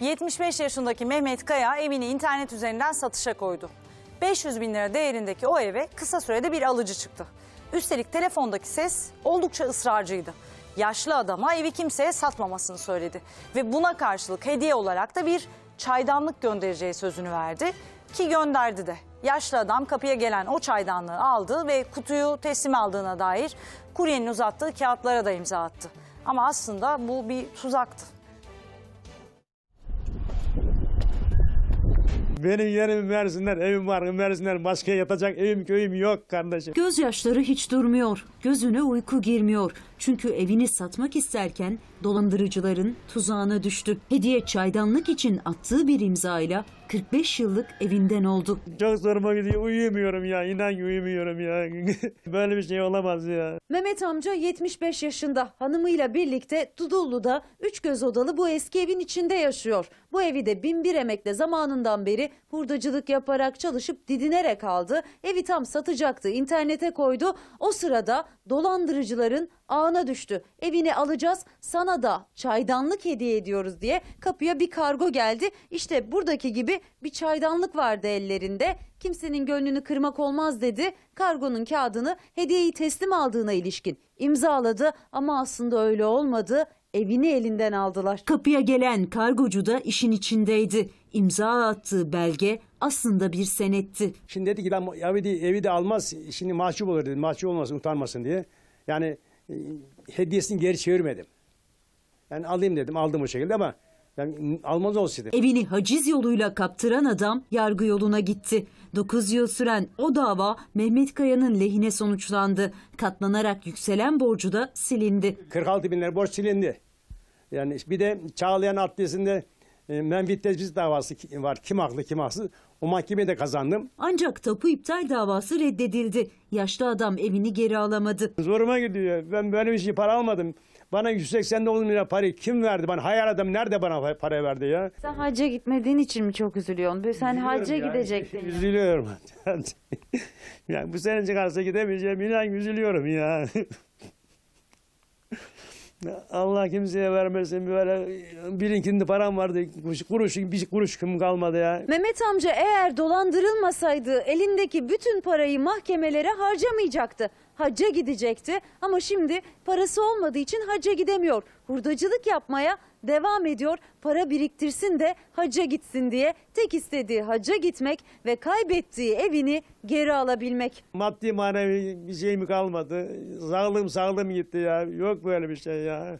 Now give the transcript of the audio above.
75 yaşındaki Mehmet Kaya evini internet üzerinden satışa koydu. 500 bin lira değerindeki o eve kısa sürede bir alıcı çıktı. Üstelik telefondaki ses oldukça ısrarcıydı. Yaşlı adama evi kimseye satmamasını söyledi. Ve buna karşılık hediye olarak da bir çaydanlık göndereceği sözünü verdi. Ki gönderdi de. Yaşlı adam kapıya gelen o çaydanlığı aldı ve kutuyu teslim aldığına dair kuryenin uzattığı kağıtlara da imza attı. Ama aslında bu bir tuzaktı. Benim yerimi versinler, evim var versinler. Başka yatacak evim köyüm yok kardeşim. Gözyaşları hiç durmuyor. Gözüne uyku girmiyor. Çünkü evini satmak isterken dolandırıcıların tuzağına düştü. Hediye çaydanlık için attığı bir imzayla 45 yıllık evinden oldu. Çok zoruma gidiyor. Uyuyamıyorum ya. İnan ki uyuyamıyorum ya. Böyle bir şey olamaz ya. Mehmet amca 75 yaşında. Hanımıyla birlikte Dudullu'da 3 göz odalı bu eski evin içinde yaşıyor. Bu evi de binbir emekle zamanından beri hurdacılık yaparak çalışıp didinerek aldı. Evi tam satacaktı. internete koydu. O sırada dolandırıcıların ağına düştü. Evini alacağız sana da çaydanlık hediye ediyoruz diye kapıya bir kargo geldi. İşte buradaki gibi bir çaydanlık vardı ellerinde. Kimsenin gönlünü kırmak olmaz dedi. Kargonun kağıdını hediyeyi teslim aldığına ilişkin imzaladı ama aslında öyle olmadı. Evini elinden aldılar. Kapıya gelen kargocu da işin içindeydi. İmza attığı belge aslında bir senetti. Şimdi dedi ki ben evi de, evi de almaz. Şimdi mahcup olur dedi. Mahcup olmasın, utanmasın diye. Yani e, hediyesini geri çevirmedim. Yani alayım dedim. Aldım o şekilde ama ben almaz olsaydı. Evini haciz yoluyla kaptıran adam yargı yoluna gitti. 9 yıl süren o dava Mehmet Kaya'nın lehine sonuçlandı. Katlanarak yükselen borcu da silindi. 46 bin lira borç silindi. Yani bir de Çağlayan Adliyesi'nde e, menfi tecviz davası ki- var. Kim haklı kim haksız. O mahkemeyi de kazandım. Ancak tapu iptal davası reddedildi. Yaşlı adam evini geri alamadı. Zoruma gidiyor. Ben böyle bir şey para almadım. Bana 189 bin lira parayı kim verdi? Bana hayal adam nerede bana para verdi ya? Sen hacca gitmediğin için mi çok üzülüyorsun? Böyle Sen hacca Üzülüyorum ya. gidecektin. Üzülüyorum. yani bu sene çıkarsa gidemeyeceğim. İnan üzülüyorum ya. Allah kimseye vermesin böyle birinkinde param vardı kuruş, kuruş bir kuruş kim kalmadı ya. Mehmet amca eğer dolandırılmasaydı elindeki bütün parayı mahkemelere harcamayacaktı. Hacca gidecekti ama şimdi parası olmadığı için hacca gidemiyor. Hurdacılık yapmaya devam ediyor. Para biriktirsin de hacca gitsin diye tek istediği hacca gitmek ve kaybettiği evini geri alabilmek. Maddi manevi bir şey mi kalmadı? Sağlığım sağlığım gitti ya. Yok böyle bir şey ya.